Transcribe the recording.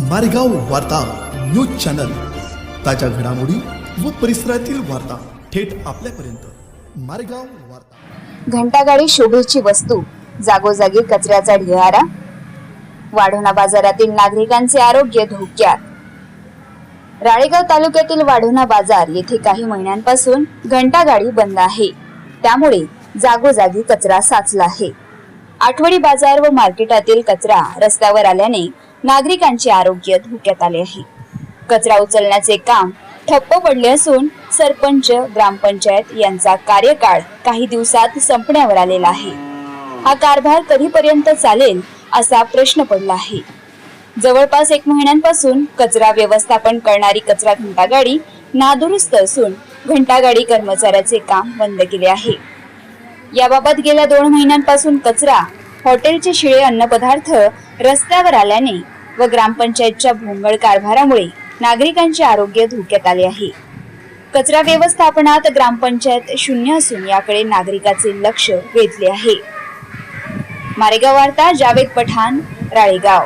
मारेगाव वार्ता news channel. ताज्या घडामोडी व परिसरातील वार्ता थेट आपल्यापर्यंत. मारेगाव वार्ता. घंटागाडी शोभेची वस्तू जागोजागी कचऱ्याचा ढिगारा. वाढोणा बाजारातील नागरिकांचे आरोग्य धोक्यात. राळेगाव तालुक्यातील वाढोणा बाजार येथे काही महिन्यांपासून घंटागाडी बंद आहे. त्यामुळे जागोजागी कचरा साचला आहे. आठवडी बाजार व मार्केटातील कचरा रस्त्यावर आल्याने नागरिकांचे आरोग्य धोक्यात आले आहे. कचरा उचलण्याचे काम ठप्प पडले असून सरपंच ग्रामपंचायत यांचा कार्यकाळ काही दिवसात संपण्यावर आलेला आहे. हा कारभार कधीपर्यंत चालेल असा प्रश्न पडला आहे. जवळपास एक महिन्यांपासून कचरा व्यवस्थापन करणारी कचरा घंटागाडी नादुरुस्त असून घंटागाडी कर्मचाऱ्याचे काम बंद केले आहे. याबाबत गेल्या दोन महिन्यांपासून कचरा हॉटेलचे शिळे अन्नपदार्थ रस्त्यावर आल्याने व ग्रामपंचायतच्या भोंगळ कारभारामुळे नागरिकांचे आरोग्य धोक्यात आले आहे. कचरा व्यवस्थापनात ग्रामपंचायत शून्य असून याकडे नागरिकाचे लक्ष वेधले आहे. मारेगाव वार्ता जावेद पठाण राळेगाव.